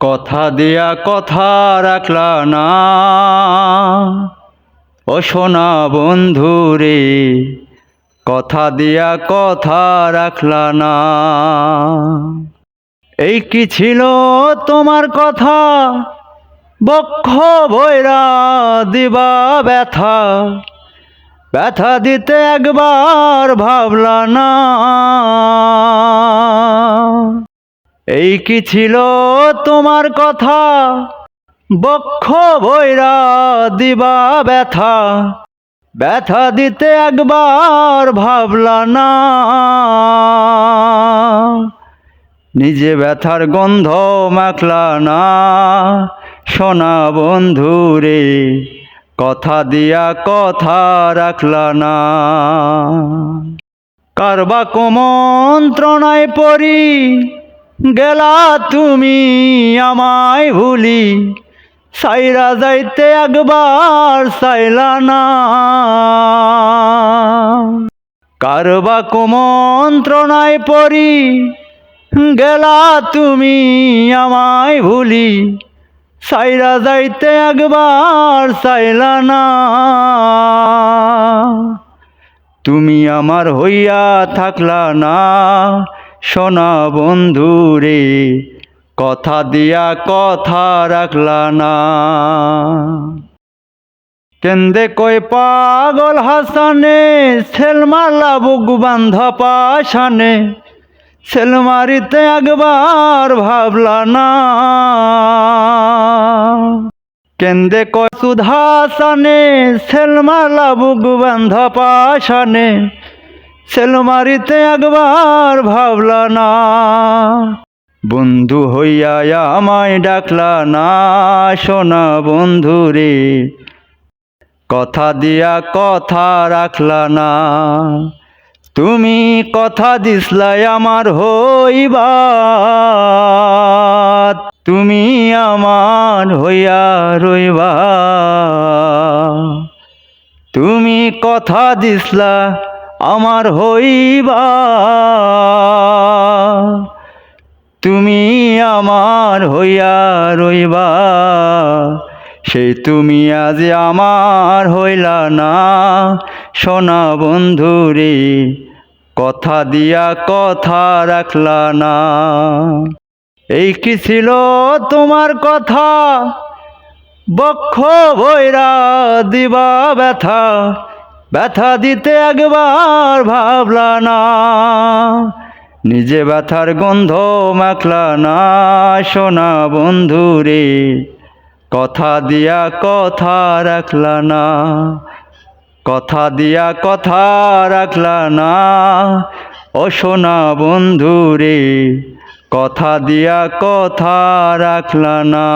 কথা দিয়া কথা রাখলা না। ও সোনা বন্ধু রে, কথা দিয়া কথা রাখলা না। এই কি ছিল তোমার কথা? বক্ষ ভৈরা দিবা ব্যথা। ব্যথা দিতে একবার ভাবলা না। এই কি ছিল তোমার কথা? বক্ষ ভৈরা দিবা ব্যথা। ব্যথা দিতে একবার ভাবলা না। নিজে ব্যথার গন্ধ মাখলা না। সোনা বন্ধু রে, কথা দিয়া কথা রাখলা না। কারবা কুমন্ত্রণায় পড়ি গেলা তুমি আমায় ভুলি। সাইরা যাইতে একবার চাইলা না। কারবা কুমন্ত্রণায় পড়ি, গেলা তুমি আমায় ভুলি। সাইরা যাইতে একবার চাইলা না। তুমি আমার হইয়া থাকলা না। সোনা বন্ধু রে, কথা দিয়া কথা রাখলা না। কেন্দে কই পাগল হাসানে সেলমালা বুক বান্ধ পাশানে। সেলমারিতে একবার ভাবলা না। কেন্দে কয় সুধাসানে সেলমালা বুক বান্ধ পাশানে। সেলমারিতে একবার ভাবলা না। বন্ধু হইয়া আমায় ডাকলা না, সোনা বন্ধু রে। কথা দিয়া কথা রাখলা না। তুমি কথা দিসলাই আমার হইবা তুমি আমার হইয়া রইবা। তুমি কথা দিসলা আমার হইবা। তুমি আমার হইয়া রইবা। সেই তুমি আজ আমার হইলা না। সোনা বন্ধু রে কথা দিয়া কথা রাখলা না। এই কি ছিল তোমার কথা? বক্ষ ভৈরা দিবা ব্যথা। ব্যথা দিতে একবার ভাবলা না। নিজে ব্যথার গন্ধ মাখলা না, সোনা বন্ধু রে। কথা দিয়া কথা রাখলা না, কথা দিয়া কথা রাখলা না, ও সোনা বন্ধু রে। কথা দিয়া কথা রাখলা না।